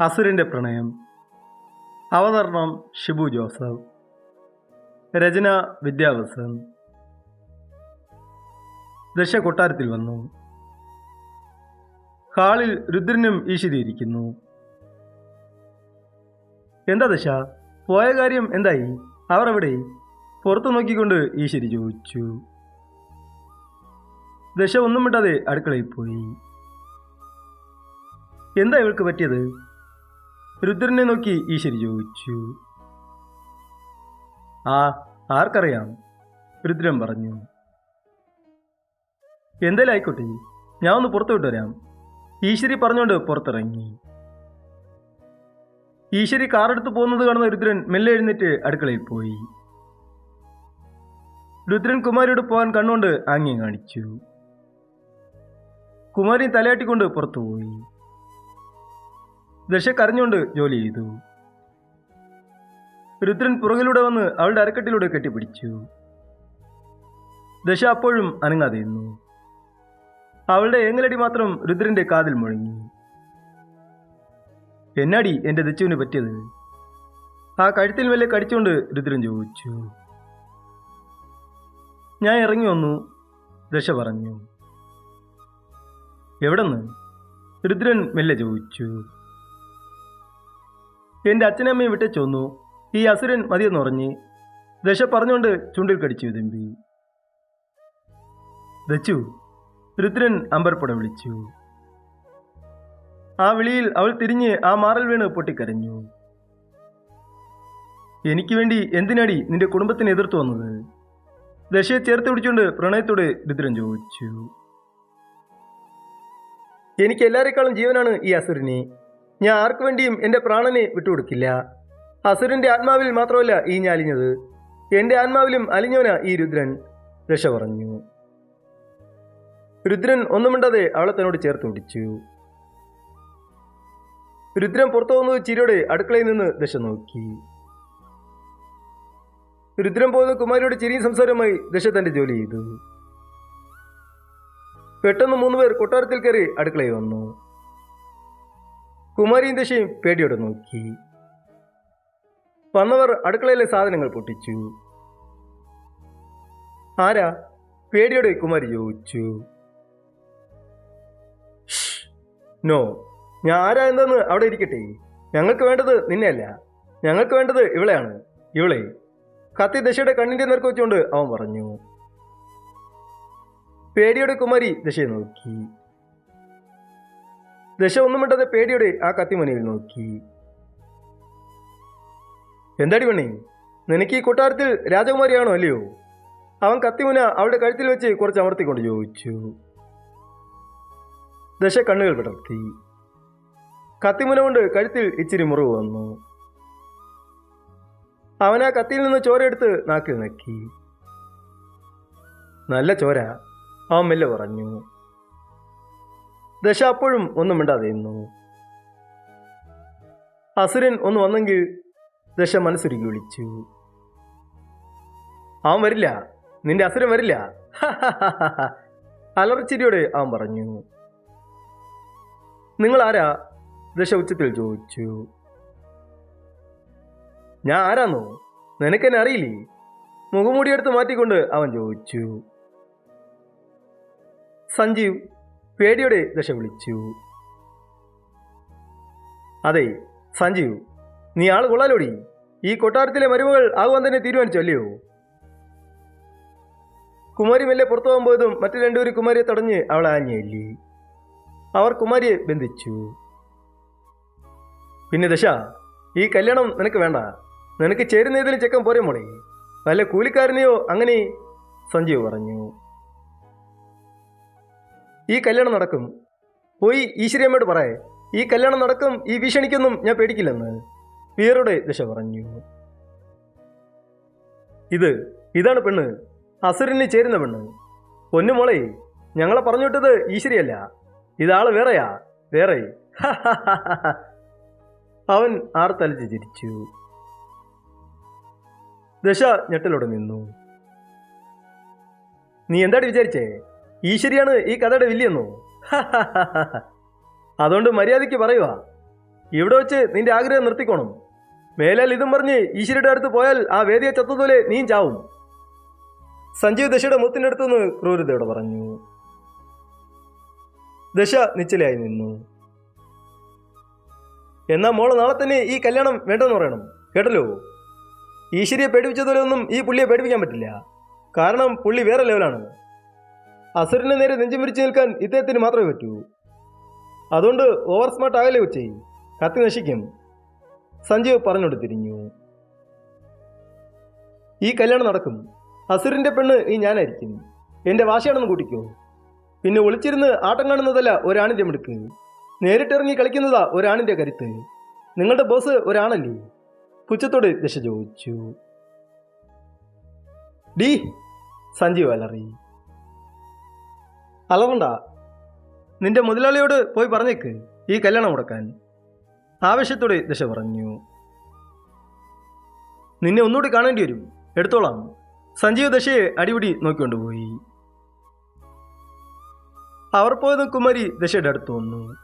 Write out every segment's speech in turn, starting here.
അസുരന്റെ പ്രണയം. അവതരണം ഷിബു ജോസഫ്. രചന വിദ്യാവസൻ ദശ കൊട്ടാരത്തിൽ വന്നു. ഹാളിൽ രുദ്രനും ഈശ്വരിയിരിക്കുന്നു എന്താ ദശ? പോയ കാര്യം എന്തായി? അവർ എവിടെ? പുറത്തു നോക്കിക്കൊണ്ട് ഈശ്വരി ചോദിച്ചു. ദശ ഒന്നും വിട്ടാതെ അടുക്കളയിൽ പോയി. എന്താ ഇവൾക്ക് പറ്റിയത്? രുദ്രനെ നോക്കി ഈശ്വരി ചോദിച്ചു. ആ ആർക്കറിയാം? രുദ്രൻ പറഞ്ഞു. എന്തേലും ആയിക്കോട്ടെ ഞാൻ ഒന്ന് പുറത്തു വിട്ടുവരാം ഈശ്വരി പറഞ്ഞുകൊണ്ട് പുറത്തിറങ്ങി. ഈശ്വരി കാറെടുത്ത് പോകുന്നത് കാണുന്ന രുദ്രൻ മെല്ലെ എഴുന്നിട്ട് അടുക്കളയിൽ പോയി. രുദ്രൻ കുമാരിയോട് പോകാൻ കണ്ണുകൊണ്ട് ആംഗ്യം കാണിച്ചു. കുമാരി തലയാട്ടിക്കൊണ്ട് പുറത്തുപോയി. ദശ കരഞ്ഞുകൊണ്ട് ജോലി ചെയ്തു. രുദ്രൻ പുറകിലൂടെ വന്ന് അവളുടെ അരക്കെട്ടിലൂടെ കെട്ടിപ്പിടിച്ചു. ദശ അപ്പോഴും അനങ്ങാതെയിരുന്നു അവളുടെ ഏങ്ങലടി മാത്രം രുദ്രന്റെ കാതിൽ മുഴങ്ങി. എന്നാടി എന്റെ ദച്ചുവിന് പറ്റിയത്? ആ കഴുത്തിൽ വല്ല കടിച്ചുകൊണ്ട് രുദ്രൻ ചോദിച്ചു. ഞാൻ ഇറങ്ങി വന്നു ദശ പറഞ്ഞു. എവിടെന്ന്? രുദ്രൻ മെല്ലെ ചോദിച്ചു. എന്റെ അച്ഛനമ്മയും വിട്ട് ചൊന്നു. ഈ അസുരൻ മതിയെന്നുറഞ്ഞ് ദശ പറഞ്ഞുകൊണ്ട് ചുണ്ടിൽ കടിച്ചു വിതുമ്പി. ദച്ചു രുദ്രൻ അമ്പർപ്പട വിളിച്ചു. ആ വിളിയിൽ അവൾ തിരിഞ്ഞ് ആ മാറൽ വീണ് പൊട്ടിക്കരഞ്ഞു. എനിക്ക് വേണ്ടി എന്തിനാടി നിന്റെ കുടുംബത്തിന് എതിർത്തു വന്നത്? ദശയെ ചേർത്ത് പിടിച്ചുകൊണ്ട് പ്രണയത്തോട് രുദ്രൻ ചോദിച്ചു. എനിക്ക് എല്ലാരെക്കാളും ജീവനാണ് ഈ അസുരനെ. ഞാൻ ആർക്കു വേണ്ടിയും എന്റെ പ്രാണനെ വിട്ടുകൊടുക്കില്ല. അസുരന്റെ ആത്മാവിൽ മാത്രമല്ല ഈ ഞാലിഞ്ഞത് എന്റെ ആത്മാവിലും അലിഞ്ഞവനാ ഈ രുദ്രൻ. രക്ഷ പറഞ്ഞു. രുദ്രൻ ഒന്നും മിണ്ടാതെ അവളെ തന്നോട് ചേർത്ത് പിടിച്ചു. രുദ്രൻ പുറത്തു ചിരിയോടെ അടുക്കളയിൽ നിന്ന് ദശ നോക്കി. രുദ്രൻ പോകുന്ന കുമാരിയുടെ ചിരി സംസാരമായി ദശ തന്റെ ജോലി ചെയ്തു. പെട്ടെന്ന് മൂന്നുപേർ കൊട്ടാരത്തിൽ കയറി അടുക്കളയിൽ വന്നു. കുമാരിയും ദശയും പേടിയോടെ നോക്കി. വന്നവർ അടുക്കളയിലെ സാധനങ്ങൾ പൊട്ടിച്ചു. ആരാ? പേടിയോടെ കുമാരി ചോദിച്ചു. നോ ഞാൻ ആരാ എന്തെന്ന് അവിടെ ഇരിക്കട്ടെ. ഞങ്ങൾക്ക് വേണ്ടത് നിന്നെയല്ല. ഞങ്ങൾക്ക് വേണ്ടത് ഇവളെയാണ്. ഇവളെ. കത്തി ദശയുടെ കണ്ണിന്റെ നേർക്ക് വെച്ചുകൊണ്ട് അവൻ പറഞ്ഞു. പേടിയോടെ കുമാരി ദശയെ നോക്കി. ദശ ഒന്നും മിണ്ടാതെ പേടിയോടെ ആ കത്തിമണിയിൽ നോക്കി. എന്താടി പെണ്ണി? നിനക്ക് ഈ കൊട്ടാരത്തിൽ രാജകുമാരിയാണോ അല്ലയോ? അവൻ കത്തിമുന അവളുടെ കഴുത്തിൽ വെച്ച് കുറച്ച് അമർത്തിക്കൊണ്ട് ചോദിച്ചു. ദശ കണ്ണുകൾ വിടർത്തി. കത്തിമുന കൊണ്ട് കഴുത്തിൽ ഇച്ചിരി മുറിവ് വന്നു. അവൻ ആ കത്തിയിൽ നിന്ന് ചോരയെടുത്ത് നാക്കിൽ നക്കി. നല്ല ചോര അവൻ മെല്ലെ പറഞ്ഞു. ദശ അപ്പോഴും ഒന്നും മിണ്ടാതെ നിന്നു അസുരൻ ഒന്ന് വന്നെങ്കിൽ ദശ മനസ്സൊരുക്കി വിളിച്ചു. അവൻ വരില്ല. നിന്റെ അസുരൻ വരില്ല. അലർച്ചിരിയോടെ അവൻ പറഞ്ഞു. നിങ്ങൾ ആരാ? ദശ ഉച്ചത്തിൽ ചോദിച്ചു. ഞാൻ ആരാന്നോ? നിനക്കെന്നെ അറിയില്ലേ? മുഖമൂടിയെടുത്ത് മാറ്റിക്കൊണ്ട് അവൻ ചോദിച്ചു. സഞ്ജീവ് പേടിയോടെ ദശ വിളിച്ചു. അതെ സഞ്ജീവ് നീ ആൾ കൊള്ളാലോടി. ഈ കൊട്ടാരത്തിലെ മരുമകൾ ആകുവാൻ തന്നെ തീരുമാനിച്ചു അല്ലയോ കുമാരി മെല്ലെ പുറത്തു പോകുമ്പോഴതും മറ്റു രണ്ടുപേർ കുമാരിയെ തടഞ്ഞ് അവളെ ആഞ്ഞേല്ലി അവർ കുമാരിയെ ബന്ധിച്ചു. പിന്നെ ദശ ഈ കല്യാണം നിനക്ക് വേണ്ട. നിനക്ക് ചേരുന്ന ചെക്കം ചെക്കൻ പോരെ മോളെ. വല്ല കൂലിക്കാരനെയോ അങ്ങനെ സഞ്ജീവ് പറഞ്ഞു. ഈ കല്യാണം നടക്കും. പോയി ഈശ്വരിയമ്മയോട് പറയേ. ഈ കല്യാണം നടക്കും ഈ ഭീഷണിക്കൊന്നും ഞാൻ പേടിക്കില്ലെന്ന്. വീറുടെ ദശ പറഞ്ഞു. ഇത് ഇതാണ് പെണ്ണ്. അസുരന് ചേരുന്ന പെണ്ണ്. പൊന്നുമോളെ ഞങ്ങളെ പറഞ്ഞു വിട്ടത് ഈശ്വരിയല്ല ഇതാൾ വേറെയാ. വേറെ. അവൻ ആർത്തലിച്ച് ചിരിച്ചു. ദശ ഞെട്ടലോടെ നിന്നു. നീ എന്താടി വിചാരിച്ചേ? ഈശ്വരിയാണ് ഈ കഥയുടെ വില്ലിയെന്നോ? അതുകൊണ്ട് മര്യാദയ്ക്ക് പറയുക. ഇവിടെ വെച്ച് നിന്റെ ആഗ്രഹം നിർത്തിക്കോണം. മേലാൽ ഇതും പറഞ്ഞ് ഈശ്വരിയുടെ അടുത്ത് പോയാൽ ആ വേദിയെ ചത്തതുപോലെ നീയും ചാവും. സഞ്ജീവ് ദശയുടെ മുത്തിന്റെ അടുത്തുനിന്ന് ക്രൂരതയോടെ പറഞ്ഞു. ദശ നിശ്ചലയായി നിന്നു. എന്നാ മോൾ നാളെ തന്നെ ഈ കല്യാണം വേണ്ടെന്ന് പറയണം. കേട്ടല്ലോ? ഈശ്വരിയെ പേടിപ്പിച്ചതുപോലെ ഒന്നും ഈ പുള്ളിയെ പേടിപ്പിക്കാൻ പറ്റില്ല. കാരണം പുള്ളി വേറെ ലെവലാണ് അസുരന് നേരെ നെഞ്ചു വിരിച്ചു നിൽക്കാൻ ഇദ്ദേഹത്തിന് മാത്രമേ പറ്റൂ. അതുകൊണ്ട് ഓവർ സ്മാർട്ട് ആകലേ ഉച്ചേ കത്തി നശിക്കും. സഞ്ജീവ് പറഞ്ഞോട് തിരിഞ്ഞു. ഈ കല്യാണം നടക്കും. അസുരന്റെ പെണ്ണ് ഈ ഞാനായിരിക്കും. എന്റെ വാശയാണെന്ന് കൂട്ടിക്കോ. പിന്നെ ഒളിച്ചിരുന്ന് ആട്ടം കാണുന്നതല്ല ഒരാണിന്റെ മിടുക്ക്. നേരിട്ടിറങ്ങി കളിക്കുന്നതാ ഒരാണിന്റെ കരുത്ത്. നിങ്ങളുടെ ബോസ് ഒരാണല്ലേ പുച്ഛത്തോട് ദശ ചോദിച്ചു. ഡി സഞ്ജീവ് അലറി. അലറണ്ട നിന്റെ മുതലാളിയോട് പോയി പറഞ്ഞേക്ക് ഈ കല്യാണം മുടക്കാൻ. ആവശ്യത്തോടെ ദശ പറഞ്ഞു. നിന്നെ ഒന്നുകൂടി കാണേണ്ടി വരും. എടുത്തോളാം. സഞ്ജീവ് ദശയെ അടിപിടി നോക്കിക്കൊണ്ടുപോയി അവർ പോയത് കുമാരി ദശയുടെ അടുത്ത് വന്നു.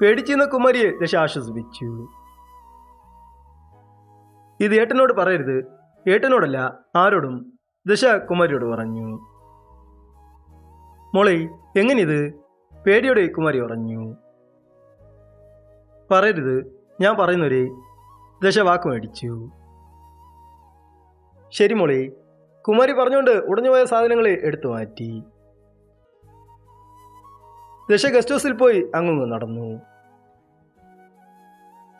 പേടിച്ചിരുന്ന കുമാരിയെ ദശ ആശ്വസിപ്പിച്ചു. ഇത് ഏട്ടനോട് പറയരുത്. ഏട്ടനോടല്ല ആരോടും. ദശ കുമാരിയോട് പറഞ്ഞു. മോളെ എങ്ങനെയത് പേടിയോടെ കുമാരി പറഞ്ഞു പറയരുത് ഞാൻ പറയുന്നവരെ ദശ വാക്ക് മേടിച്ചു. ശരി മോളെ കുമാരി പറഞ്ഞുകൊണ്ട് ഉടഞ്ഞുപോയ സാധനങ്ങൾ എടുത്തു മാറ്റി. ദശ ഗസ്റ്റ് ഹൗസിൽ പോയി അങ്ങുങ്ങ് നടന്നു.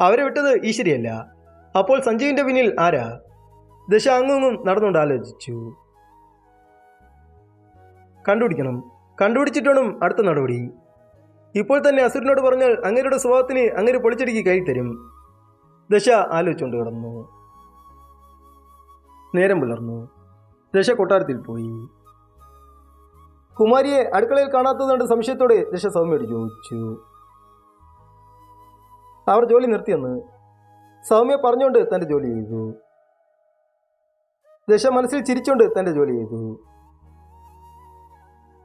അവരെ വിട്ടത് ഈശ്വരിയല്ല. അപ്പോൾ സഞ്ജീവിന്റെ പിന്നിൽ ആരാ? ദശ അങ്ങുങ്ങും നടന്നുകൊണ്ട് ആലോചിച്ചു. കണ്ടുപിടിക്കണം. കണ്ടുപിടിച്ചിട്ട് വേണം അടുത്ത നടപടി. ഇപ്പോൾ തന്നെ അസുരനോട് പറഞ്ഞാൽ അങ്ങേരുടെ സ്വഭാവത്തിന് അങ്ങേര് പൊളിച്ചടുക്കി കൈത്തരും തരും ദശ ആലോചിച്ചുകൊണ്ട് കിടന്നു. നേരം പുലർന്നു. ദശ കൊട്ടാരത്തിൽ പോയി. കുമാരിയെ അടുക്കളയിൽ കാണാത്തതുകൊണ്ട് സംശയത്തോടെ ദശ സൗമ്യയോട് ചോദിച്ചു. അവർ ജോലി നിർത്തിയെന്ന് സൗമ്യ പറഞ്ഞുകൊണ്ട് തന്റെ ജോലി ചെയ്തു. ദശ മനസ്സിൽ ചിരിച്ചുകൊണ്ട് തന്റെ ജോലി ചെയ്തു.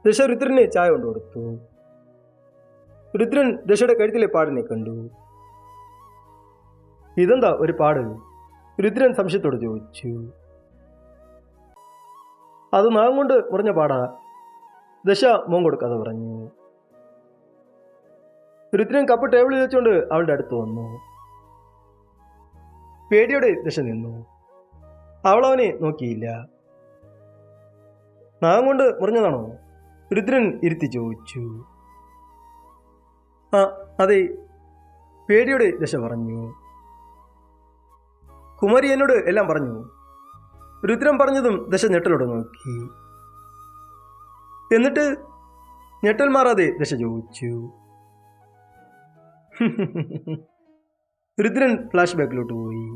ദശ രുദ്രനെ ചായ കൊണ്ടു കൊടുത്തു രുദ്രൻ ദശയുടെ കഴുത്തിലെ പാടിനെ കണ്ടു. ഇതെന്താ ഒരു പാട് രുദ്രൻ സംശയത്തോട് ചോദിച്ചു. അത് നാം കൊണ്ട് മുറിഞ്ഞ പാടാ ദശ മോൻ കൊടുക്കാതെ പറഞ്ഞു. രുദ്രൻ കപ്പ് ടേബിളിൽ വെച്ചുകൊണ്ട് അവളുടെ അടുത്ത് വന്നു. പേടിയോടെ ദശ നിന്നു. അവളവനെ നോക്കിയില്ല. നാം കൊണ്ട് മുറിഞ്ഞതാണോ? രുദ്രൻ ഇരുത്തി ചോദിച്ചു. ആ അതെ പേടിയുടെ ദശ പറഞ്ഞു. കുമാരി എന്നോട് എല്ലാം പറഞ്ഞു. രുദ്രൻ പറഞ്ഞതും ദശ ഞെട്ടലോട് നോക്കി. എന്നിട്ട് ഞെട്ടൽ മാറാതെ ദശ ചോദിച്ചു. രുദ്രൻ ഫ്ലാഷ് ബാക്കിലോട്ട് പോയി.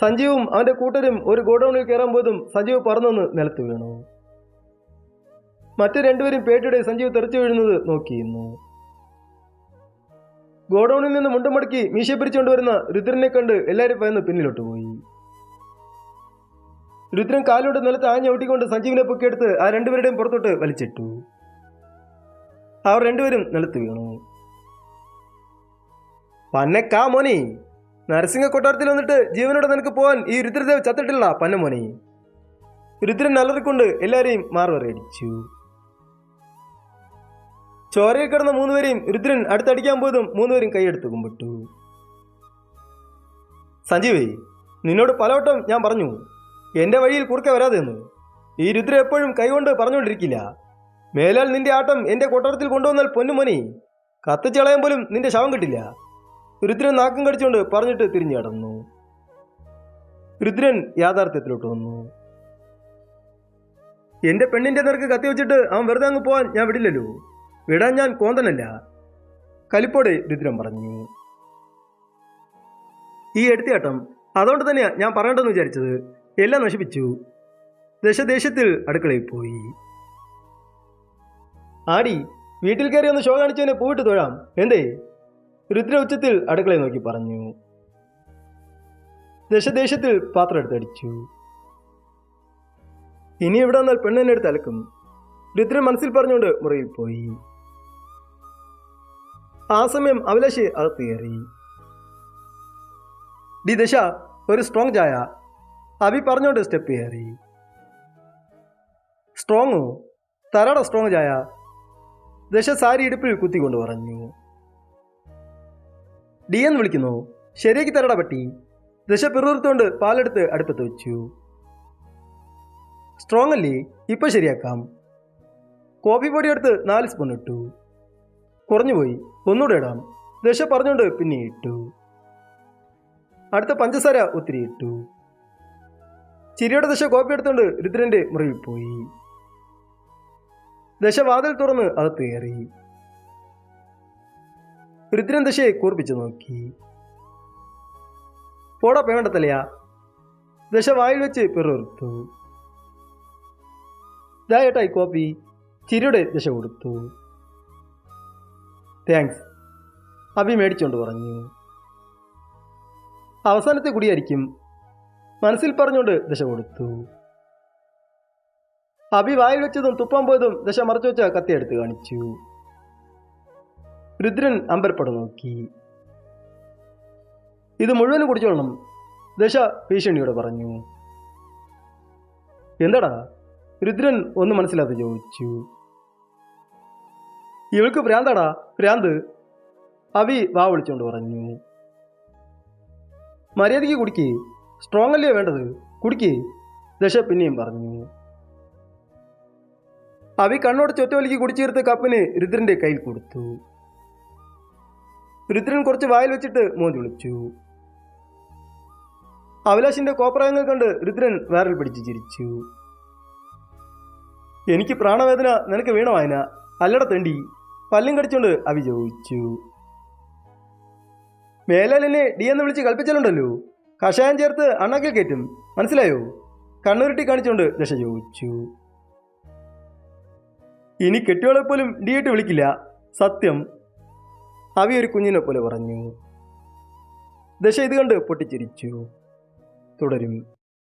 സഞ്ജീവും അവന്റെ കൂട്ടരും ഒരു ഗോഡൗണിൽ കയറാൻ പോയതും സഞ്ജീവ് പറന്നൊന്ന് നിലത്ത് വീണു. മറ്റു രണ്ടുപേരും പേട്ടിയുടെ സഞ്ജീവ് തെറിച്ചു വീഴുന്നത് നോക്കിയിരുന്നു. ഗോഡൌണിൽ നിന്ന് മുണ്ടുമടക്കി മീശ പിരിച്ചുകൊണ്ടുവരുന്ന രുദ്രനെ കണ്ട് എല്ലാവരും ഭയന്ന് പിന്നിലോട്ട് പോയി. രുദ്രൻ കാലോട് നിലത്ത് ആഞ്ഞ ഒട്ടിക്കൊണ്ട് സഞ്ജീവിനെ പൊക്കിയെടുത്ത് ആ രണ്ടുപേരുടെയും പുറത്തോട്ട് വലിച്ചിട്ടു. അവർ രണ്ടുപേരും നിലത്ത് വീണു. പന്നക്കാ മോനി നരസിംഹ കൊട്ടാരത്തിൽ വന്നിട്ട് ജീവനോടെ നിനക്ക് പോവാൻ ഈ രുദ്രദേവ് ചത്തിട്ടില്ല പന്നെ മോനി. രുദ്രൻ അലറിക്കൊണ്ട് എല്ലാവരെയും മാറുവറയടിച്ചു ചോരയിൽ കിടന്ന മൂന്നുപേരെയും രുദ്രൻ അടുത്തടിക്കാൻ പോയതും മൂന്നുപേരും കൈയെടുത്ത് കുമ്പിട്ടു. സഞ്ജീവേ നിന്നോട് പലവട്ടം ഞാൻ പറഞ്ഞു എന്റെ വഴിയിൽ കുറുക്കെ വരാതെന്ന് ഈ രുദ്ര എപ്പോഴും കൈകൊണ്ട് പറഞ്ഞുകൊണ്ടിരിക്കില്ല. മേലാൽ നിന്റെ ആട്ടം എന്റെ കൊട്ടാരത്തിൽ കൊണ്ടുവന്നാൽ പൊന്നുമോനെ കത്തിച്ചളയാൻ പോലും നിന്റെ ശവം കിട്ടില്ല. രുദ്രൻ നാക്കം കടിച്ചുകൊണ്ട് പറഞ്ഞിട്ട് തിരിഞ്ഞു കടന്നു രുദ്രൻ യാഥാർത്ഥ്യത്തിലോട്ട് വന്നു. എന്റെ പെണ്ണിന്റെ നിരക്ക് കത്തി വെച്ചിട്ട് അവൻ വെറുതെ അങ്ങ് പോവാൻ ഞാൻ വിടില്ലല്ലോ. വിടാൻ ഞാൻ കോന്തനല്ല. കലിപ്പോടെ രുദ്രം പറഞ്ഞു. ഈ എടുത്തിയാട്ടം അതുകൊണ്ട് തന്നെയാ ഞാൻ പറയണ്ടെന്ന് വിചാരിച്ചത്. എല്ലാം നശിപ്പിച്ചു. ദശദേശത്തിൽ അടുക്കളയിൽ പോയി. ആടി വീട്ടിൽ കയറി ഒന്ന് ഷോ കാണിച്ചതിനെ പോയിട്ട് തൊഴാം. എന്തേ? രുദ്ര ഉച്ചത്തിൽ അടുക്കളയിൽ നോക്കി പറഞ്ഞു. ദശദേശത്തിൽ പാത്രം എടുത്തടിച്ചു ഇനി ഇവിടെ വന്നാൽ പെണ്ണെന്നെ എടുത്ത് അലക്കും. രുദ്രൻ മനസ്സിൽ പറഞ്ഞുകൊണ്ട് മുറിയിൽ പോയി. ആ സമയം അഭിലാഷ് അത് തീറി ഡി ദശ ഒരു സ്ട്രോങ് ചായ. അഭി പറഞ്ഞോണ്ട് സ്റ്റെപ്പ് കയറി സ്ട്രോങ്ങോ തരാട സ്ട്രോങ് ചായ. ദശ സാരി ഇടുപ്പിൽ കുത്തിക്കൊണ്ട് പറഞ്ഞു. ഡി എന്ന് വിളിക്കുന്നു. ശരിയാക്കി തരട പട്ടി. ദശ പിറുത്തുകൊണ്ട് പാലെടുത്ത് അടുപ്പത്ത് വെച്ചു. സ്ട്രോങ് അല്ലേ? ഇപ്പൊ ശരിയാക്കാം. കോഫി പൊടി എടുത്ത് നാല് സ്പൂൺ ഇട്ടു. കുറഞ്ഞുപോയി. ഒന്നുകൂടെ ഇടാം. ദശ പറഞ്ഞുകൊണ്ട് പിന്നെ ഇട്ടു. അടുത്ത പഞ്ചസാര ഒത്തിരി ഇട്ടു. ചിരിയുടെ ദശ കോപ്പി എടുത്തുകൊണ്ട് രുദ്രന്റെ മുറിയിൽ പോയി. ദശ വാതിൽ തുറന്ന് അകത്ത് കയറി രുദ്രൻ ദശയെ കൂർപ്പിച്ചു നോക്കി. പോടാ പേണ്ടത്തലയാ ദശ വായിൽ വെച്ച് പിറുത്തു ദായേട്ടായി കോപ്പി. ചിരിയുടെ ദശ കൊടുത്തു. താങ്ക്സ് അഭി മേടിച്ചുകൊണ്ട് പറഞ്ഞു. അവസാനത്തെ കുടിയായിരിക്കും. മനസ്സിൽ പറഞ്ഞുകൊണ്ട് ദശ കൊടുത്തു. അഭി വായിൽ വെച്ചതും തുപ്പാൻ പോയതും ദശ മറച്ചു വെച്ച കത്തി എടുത്ത് കാണിച്ചു. രുദ്രൻ അമ്പരപ്പട നോക്കി. ഇത് മുഴുവനും കുടിച്ചോളണം ദശ ഭീഷണിയോട് പറഞ്ഞു. എന്താടാ? രുദ്രൻ ഒന്ന് മനസ്സിലാതെ ചോദിച്ചു. ഇവൾക്ക് ഭ്രാന്താടാ ഭ്രാന്ത് അവി വാ വിളിച്ചുകൊണ്ട് പറഞ്ഞു. മര്യാദയ്ക്ക് കുടിക്ക്. സ്ട്രോങ് അല്ലേ വേണ്ടത്? കുടിക്ക്. ദശ പിന്നെയും പറഞ്ഞു. അവി കണ്ണോട് ചൊറ്റവലിക്ക് കുടിച്ചേർത്ത് കപ്പിന് രുദ്രന്റെ കയ്യിൽ കൊടുത്തു. രുദ്രൻ കുറച്ച് വായിൽ വെച്ചിട്ട് മോന്തി വിളിച്ചു. അഭിലാഷിന്റെ കോപ്രായങ്ങൾ കണ്ട് രുദ്രൻ വേറൽ പിടിച്ച് ചിരിച്ചു. എനിക്ക് പ്രാണവേദന നിനക്ക് വീണ വായന അല്ലട തെണ്ടി. പല്ലും കടിച്ചോണ്ട് അവി ചോദിച്ചു. മേലാലിനെ ഡി എന്ന് വിളിച്ച് കൽപ്പിച്ചാലുണ്ടല്ലോ. കഷായം ചേർത്ത് അണ്ണാക്കിൽ കയറ്റും. മനസ്സിലായോ? കണ്ണുരുട്ടി കാണിച്ചോണ്ട് ദശ ചോദിച്ചു. ഇനി കെട്ടിയോളെ പോലും ഡി ഇട്ട് വിളിക്കില്ല. സത്യം. അവി ഒരു കുഞ്ഞിനെ പോലെ പറഞ്ഞു. ദശ ഇത് കണ്ട് പൊട്ടിച്ചിരിച്ചു. തുടരും.